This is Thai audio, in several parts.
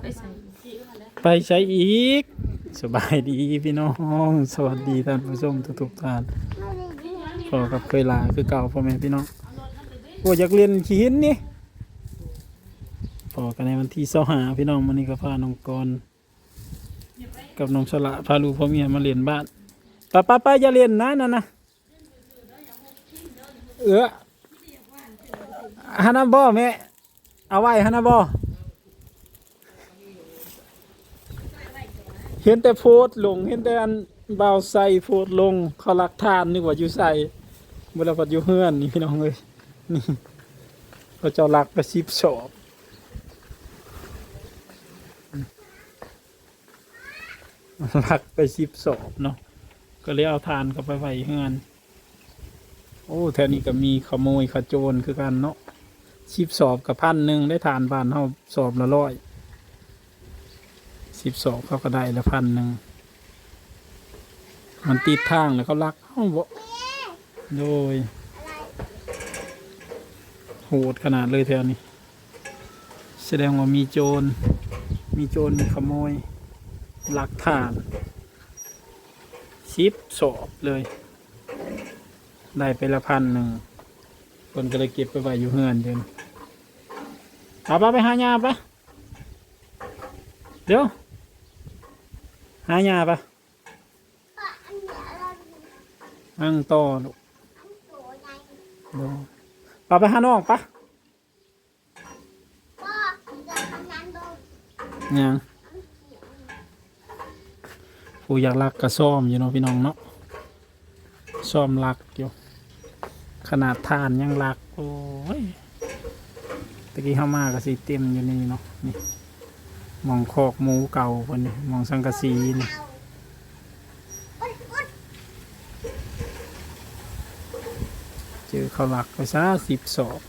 ไปใส่ไปใช้อีก สบายดีพี่น้อง สวัสดีท่านผู้ชมทุกๆท่านไม่ได้ยินพอกับเคยลาคือเก่าพ่อแม่พี่น้องโอ้อยากเรียนขีหินนี่พอกันในวันที่เสาหาพี่น้องมันนี้ก็พาน้องกรกับน้องสละพาลูกพ่อเมียมาเรียนบ้านป้าป้าป้าอย่าเรียนนะนั่นนะเออฮานาบ่แม่ เอาไว้ฮานาบ่เห็นแต่โพสลง เห็นแต่อันเบาใส่โพสลงเขารักทานนึกว่าอยู่ใส่เวลาพัดอยู่เฮือนนี่พี่น้องเลยนี่เขาเจ้ารักไปสิบสอบรักไปสิบสอบเนาะก็เลยเอาทานเข้าไปไว้เฮือนโอ้แถวนี้ก็มีขโมยขโจรคือกันเนาะ สิบสอบกับพันหนึ่งได้ทานบ้านเฮาสอบละร้อยสิบสอบเขาก็ได้ละพันหนึ่งมันติดทางแล้วเขาลักเอ้าบ่โดยโหดขนาดเลยแถวนี้ แสดงว่ามีโจร มีโจรมีขโมยหลักฐานชิปสอบเลย ได้ไปละพันหนึ่ง คนก็เลยเก็บไปไว้อยู่เฮือนเดินเอาปไปหายาปะเดี๋ยวหายาปะอังต่อลูกเดี๋ยวปะไปหาน้องปะพ่อจะทำงานดูยังผู้อยากรักก็ซ่อมอยู่เนาะพี่น้องเนาะซ่อมรักอยู่ ขนาดทานยังรัก โอ้ยตะกี้เข้ามาก็สิเต็มอยู่นี่เนาะนี่มองคอกหมูเก่าคนนี้มองสังกะสีนี่เอาอุ๊ยเจอเขาหลักไปซะสิบสอบ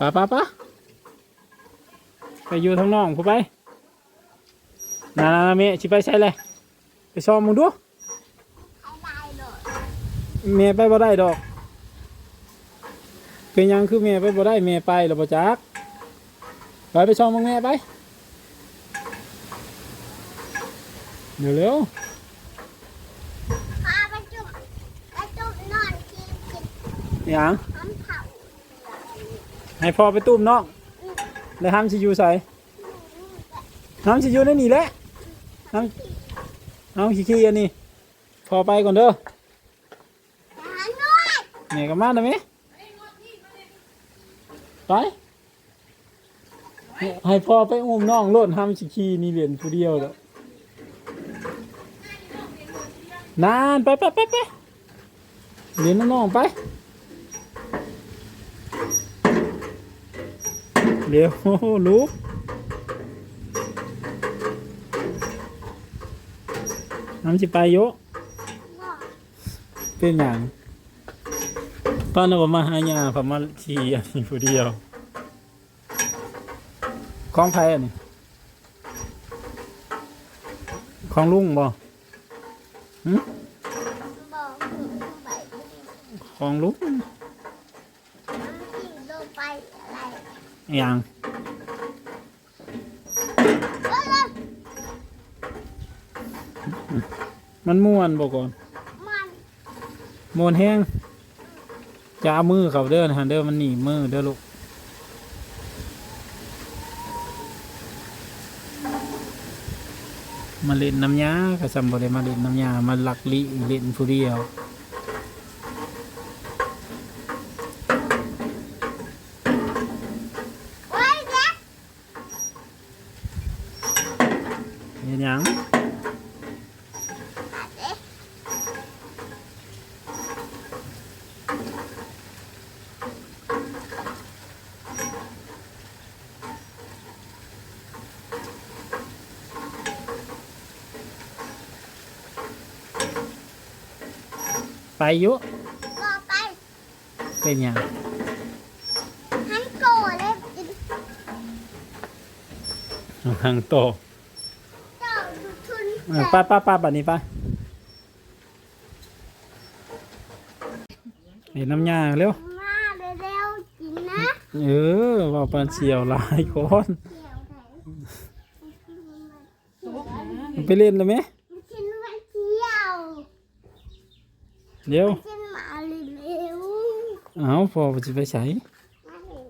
ปะปะปะ ไปอยู่ทางน้องผู้ไปนานานาเมะชิไปใช่เลยไปซ้อมมึงดูอะไรเลยเมย์ไปบ่ได้ดอก เป็นหยังคือเมย์ไปบ่ได้เมย์ไปหรือบ่จักไปไปซ้อมมึงแม่ไปเดี๋ยวเร็วพาไปจุ่มไปจุ่มนอนกินกินหยังน้ำเผาให้พ่อไปตุ้มน้อง แล้วห้ามสิอยู่ใส่ห้ามสิอยู่ในนี่แหละห้ามห้ามขี้ขี้อันนี้พอไปก่อนเด้อหาหน่อยแม่ก็มาได้ไหมไปให้พ่อไปอุ้มน้องโลดห้ามสิขี้นี่เรียนผู้เดียวแล้วนานไปไปไปไปเรียนน้องๆไป เร็วลูกน้ำสิไปโยะบอกเป็นอย่างป้าเรามาหายาพมาชีอันนี้ผู้เดียวของใครอันนี้ของลุงบ่หึบอกถึงไปดิของลุง น้ำกินลงไปอะไร อห ย่างเอ้ยเอ้ยมันม่วนบ่ก่อนมันม่วนแห้งจะเอามือเขาเด้อนะฮะเด้อมันหนีมือเด้อลูกมาเล่นน้ำยาก็สำบ่ได้มาเล่นน้ำยามาลักลิเล่นผู้เดียว เฮ้ยเด็ก เห็นหยังเด็กไปอยุบอกไป เป็นหยังหันโกเลยกินทางโตเจ้าดูทุนเออไป้าป้าป้าบัดนี้ไปเห็นน้ำยาเร็ว มาเร็วๆกินนะเออว่าปานเสียวหลายคนเดี๋ยวไหนไปเล่นเลยไหมกินมาเที่ยวเดี๋ยวกินมาเร็วเอาพอจะไปใช้ๆมาเลย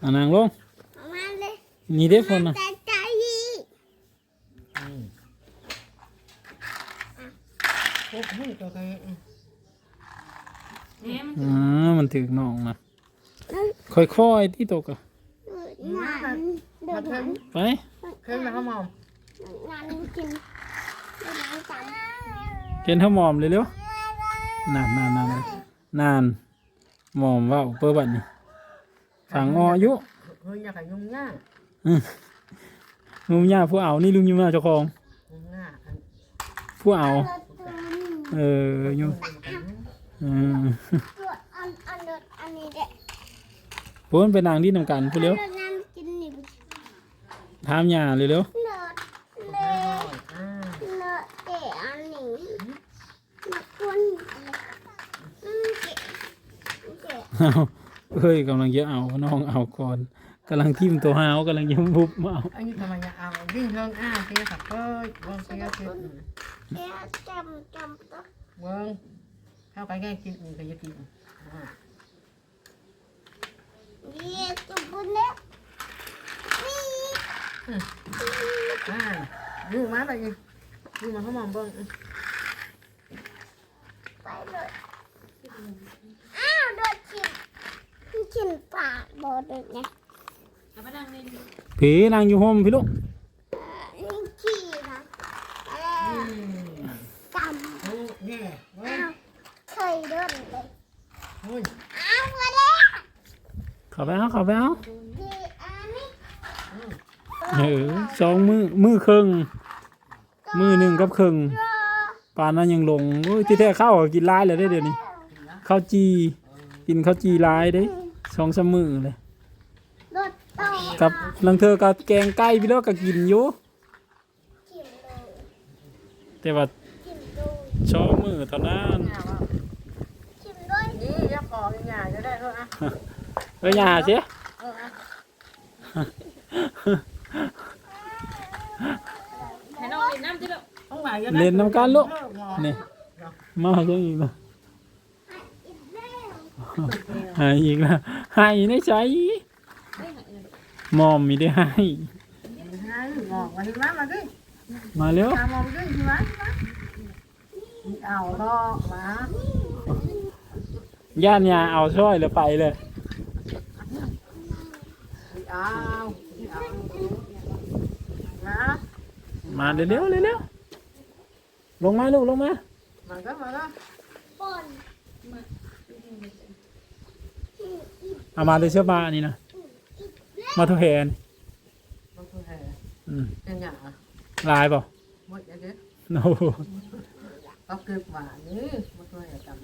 เอานางลง มาเลยนี่เด้คนนะ แต่ใจดี โอ้โหตัวใครอ่ามันถึกน้องนะค่อยๆที่ตกอะงาเดินงานไปเครื่องนะครับหมอมงานกินงานจังเกณฑ์เท่าหมอมเลยเร็วนานนานนานนานหมอมว่าเปิดบัตรนี่ฝังออยุเฮ้ยอยากให้ยุ่งยากลุ งย่าผู้เอานี่ลุงยุ่งย่าเจ้าของยุ่งยาอันผู้เอาเออยุ่งอืมตัวอันอันรถอันนี้เด็กพวกมันเป็นนางที่นำกันพูดเร็วรถน้ำกินนี่ถามย่าเร็วเล็อ่ารถเตอันนี้รถคนเกะเกะเอาเฮ้ยกำลังจะเอาน้องเอาก่อน กำลังทิ่มตัวหาวกำลังจะบุบมาเอาอันนี้ทำไมอยากเอาวิ่งเครื่องอ้าเสียสักเอ้ยเบิ้งเสียเสียเกะจำจำตัวเบิ้งเข้าไปแค่กินอื่นก็จะกินอ่าเยี่ยตัวบุญเนี่ยนี่อ่ายุ่งมาไปอีกยุ่งมาเขาหมอมเบิ้งไปเลยอ้าวโดนชิมชิมปากบอดเลยนะ ผีนางอยู่ห่มพี่ลูกนี่ขี้นะแล้วอืมจโอ้แย่เบิ้ำงอ้าวเคยโดนเลยโอ้ยอ้าวมาแล้วเข้าไปเอาเข้าไปเอาดีอันนี้อืมเออสองมือมือครึ่งมือหนึ่งกับครึ่งรอปานนั้นยังลงโอ้ยที่แท้ข้าวก็กินร้ายเลยได้เดี๋ยวนี้ข้าวจี กินข้าวจีร้ายเด้สองสามมือเลยรถต่อ กับลังเธอกับแกงไก่พี่แล้วก็กินอยู่ชิมเลยแต่ว่าชิมดูสองมือเท่านั้นอ่าว่าชิมด้วยนี่ยักษ์ขอเป็นหยาจะได้เอออะเอ้ยอย่าเสียเอออะให้น้องเล่นน้ำจิลูกต้องไหวจะได้เล่นน้ำกันลูกเออหมอนี่มาจังอีกแล้วอีกแล้วหายอีกแล้วใหายในใจ มอมมีได้ให้ให้หมอกมาที่ร้านมาดิมาเร็วตามมองดิที่ร้านที่ร้านเอกมาย่านยาเอาช่อยแล้วไปเลยเอาเอามาเร็วๆเร็วๆลงมาลูกลงมามาก็มาก็ปนเอามาเลยเชื่อบ้านี่นะ มาทุกแหนมาคุยให้อืมเป็นหยาลายเปล่าหมดอย่างเงี้ยโอ้โหก็เก็บหวานนี่มาคุยให้จำ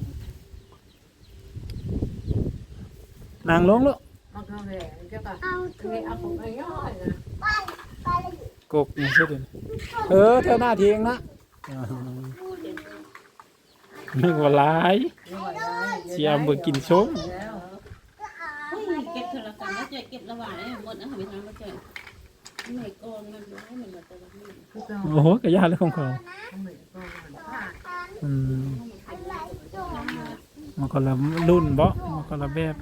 นางลงลูกมาคุยให้เจ้าก็เอาคืถุองเอาของไอ้ย่อยนะปั้นไปเลยกกเนี่ยเชื่อเดินเออเธอหน้าเทียงนะอ่านึกว่าลายนี่ไหวได้เชียมเบิกกินส้มแล้ นี้หมดนะค่ะไปทางก็เจ๊ไม่กองมันให้มันมาแต่ละนี่คือเราโอ้โหกระยาเลยของเขาทำเหมือนกันอืมอะไรตัวอ่ามันคนละรุ่นบ่มันคนละแบบ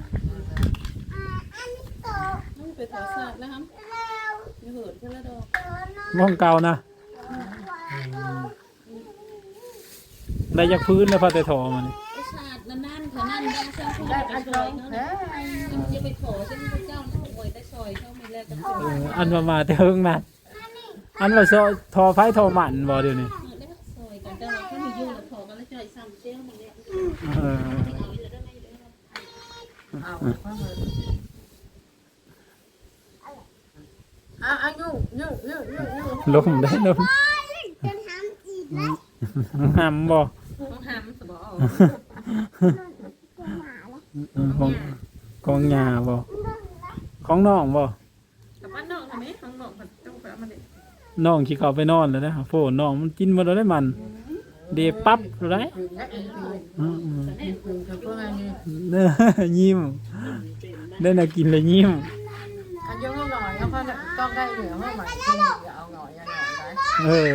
อันนี้ตัวมันไปถอดซากนะครับแล้วมีเหินขึ้นแล้วดอกตัวน้อยม่องเก่านะตัวได้จากพื้นแล้วพาแต่ถอมันนี่ไอ้ชาตินั่นๆเขานั่นได้เส้นเขาได้ไปอันซเดีอยยวเขาแท้จะไปขอเส้นพระเจ้าเขาโวยได้ซ อยเขาไม่แลกกัน เอออันมามาแต่เฮิงนั่นอันว่าซอทอไฟทอหมันบ่เดี๋ยวนี้ ได้ซอยกันแต่เราแค่มีอยู่แล้วขอกันแล้วจ่อยซ้ำเจ้ามันเนี่ย เออ เอาอยู่แล้วได้ไหมเด้อ เอาเข้ามาอ่ะอ่ะยุ่งยุ่งยุ่งยุ่งยุ่ง ลมได้ลม จะทำอีกแล้ว หำบ่ ต้องหามสมอง จะหมาแล้ว เออของของยาบ่ ของน้องบ่กับบ้านนอกทำไมข้างนอกมันต้องไปมันเด็กอน้องขี้เขาไปนอนแล้วนะโฟนน้องมันกินมาแล้วได้มัน เดปั๊บเลยคืนนักอีกคืนอืมอืมคืนคือพวกนั้นนี่เด้อยิ้มได้น่ากินเลยยิ้มอันยังไม่หน่อยแล้วก็ต้องได้เหลือเมื่อไหร่คืนอย่าเอาหน่อยอย่าหน่อยได้เออ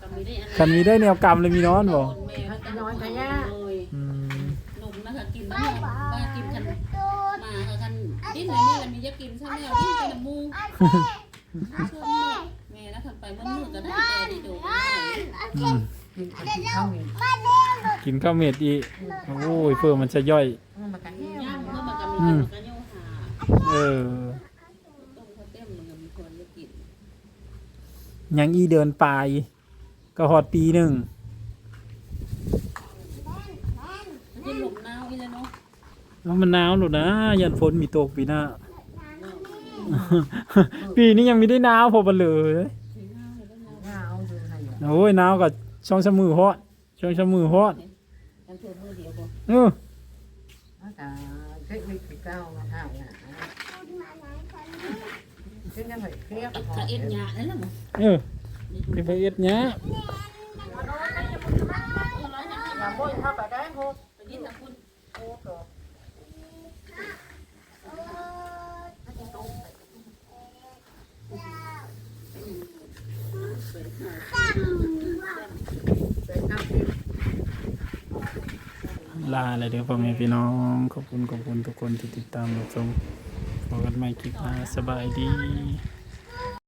ก็มีได้อันคันมีได้แนวกรรมเลยมีนอนบ่แม่ก็น้อยขยะเลยอืม นมนะคะกินบ้างว่ากินกันมาค่ะกั นดิ้นเลยนี่แหละมีจะกินใช่ไหมดิ้นไปน้ำมูเชื่อแม่แล้วทำไปมันมืดก็ได้แต่ดีดูอืมกินข้าวเหนียวกินข้าวเม็ดอีกโอ้ยเพื่อมันจะย่อยย่างเพื่อมันก็มีมันก็โยหาเออต้มข้าวเต้มมันก็มีคนจะกินยังอีเดินปก็หอดปีหนึ่ง มันจะหลบหนาวอีแล้วเนาะ แล้ว มันหนาวหนูนะยันฝนมีตกปีหน้า ปีนี้ยังไม่ได้หนาวพอบันเลยโอ้ยหนาวกับช่องชะมือฮอดช่องชะมือฮอดกันเพื่อมือเดียวบ่เออแต่เทคนิคที่เก้ามาห้าเนี่ยซึ่งจะไปเคลียร์กับกระเอ็นหยานั่นแหละบ่เออไปไปเอ็ดเนี้ยอย่าบ่อยเข้าไปได้โหไปกินนะคุณโอ้โห ลาเลยเดี๋ยวพ่อแม่พี่น้อง ขอบคุณขอบคุณทุกคนที่ติดตามรับชมพบกันใหม่คลิปหน้าสบายดี